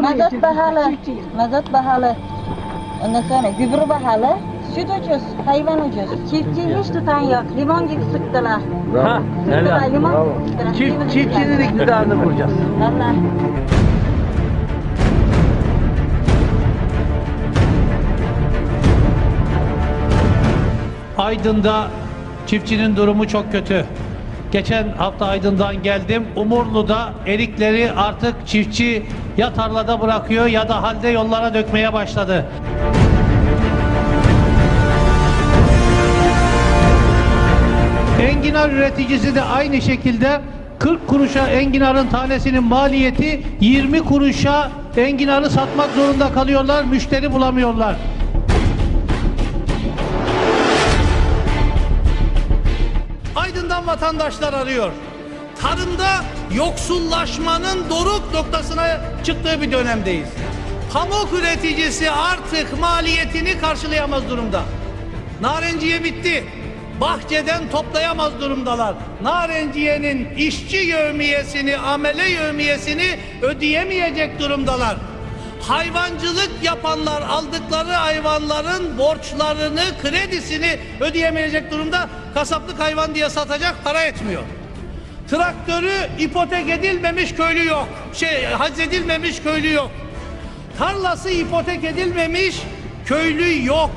Mazot pahalı. Mazot pahalı. Ondan sonra gübre pahalı. Süt ucuz, hayvan ucuz. Çiftçi hiç tutan yok. Limon gibi sıktılar. Ha, Sıktılar helal. limon. Bravo. sıktılar. Çift, Limon çiftçinin sıktılar. iktidarını kuracağız. Vallahi. Aydın'da çiftçinin durumu çok kötü. Geçen hafta Aydın'dan geldim. Umurlu'da erikleri artık çiftçi ya tarlada bırakıyor ya da halde yollara dökmeye başladı. Enginar üreticisi de aynı şekilde 40 kuruşa enginarın tanesinin maliyeti 20 kuruşa enginarı satmak zorunda kalıyorlar, müşteri bulamıyorlar. Aydın'dan vatandaşlar arıyor. Tarımda yoksullaşmanın doruk noktasına çıktığı bir dönemdeyiz. Pamuk üreticisi artık maliyetini karşılayamaz durumda. Narenciye bitti. Bahçeden toplayamaz durumdalar. Narenciyenin işçi yevmiyesini, amele yevmiyesini ödeyemeyecek durumdalar. Hayvancılık yapanlar aldıkları hayvanların borçlarını, kredisini ödeyemeyecek durumda. Kasaplık hayvan diye satacak para etmiyor. Traktörü ipotek edilmemiş köylü yok. Şey, haczedilmemiş köylü yok. Tarlası ipotek edilmemiş köylü yok.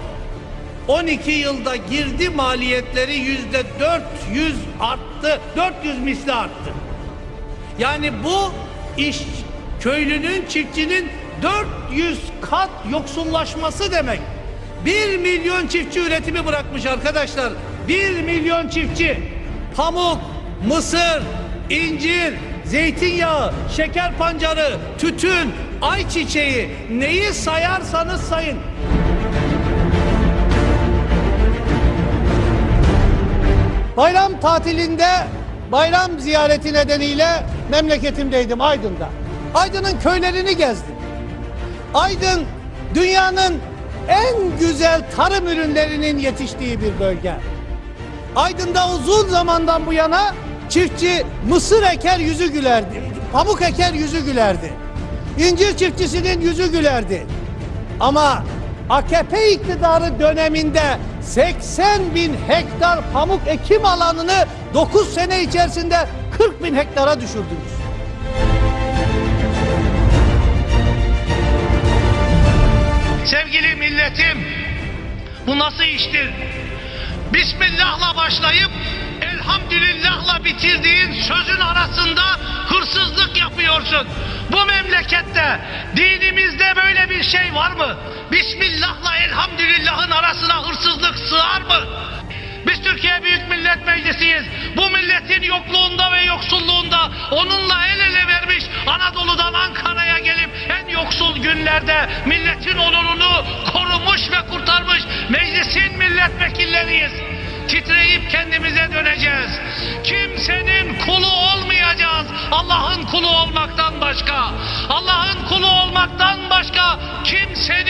12 yılda girdi maliyetleri yüzde 400 arttı. 400 misli arttı. Yani bu iş köylünün, çiftçinin 400 kat yoksullaşması demek. 1 milyon çiftçi üretimi bırakmış arkadaşlar. 1 milyon çiftçi. Pamuk, mısır, incir, zeytinyağı, şeker pancarı, tütün, ayçiçeği neyi sayarsanız sayın. Bayram tatilinde bayram ziyareti nedeniyle memleketimdeydim Aydın'da. Aydın'ın köylerini gezdim. Aydın dünyanın en güzel tarım ürünlerinin yetiştiği bir bölge. Aydın'da uzun zamandan bu yana çiftçi mısır eker yüzü gülerdi. Pamuk eker yüzü gülerdi. İncir çiftçisinin yüzü gülerdi. Ama AKP iktidarı döneminde 80 bin hektar pamuk ekim alanını 9 sene içerisinde 40 bin hektara düşürdünüz. Sevgili milletim, bu nasıl iştir? Bismillah'la başlayıp elhamdülillah'la bitirdiğin sözün arasında hırsızlık yapıyorsun. Bu memlekette dinimizde böyle bir şey var mı? Bismillah'la elhamdülillah'ın arasına hırsızlık sığar mı? Biz Türkiye Büyük Millet Meclisi'yiz. Bu milletin yokluğunda ve yoksulluğunda onunla el ele vermiş Anadolu'dan Ankara'ya yoksul günlerde milletin onurunu korumuş ve kurtarmış meclisin milletvekilleriyiz. Titreyip kendimize döneceğiz. Kimsenin kulu olmayacağız. Allah'ın kulu olmaktan başka. Allah'ın kulu olmaktan başka kimsenin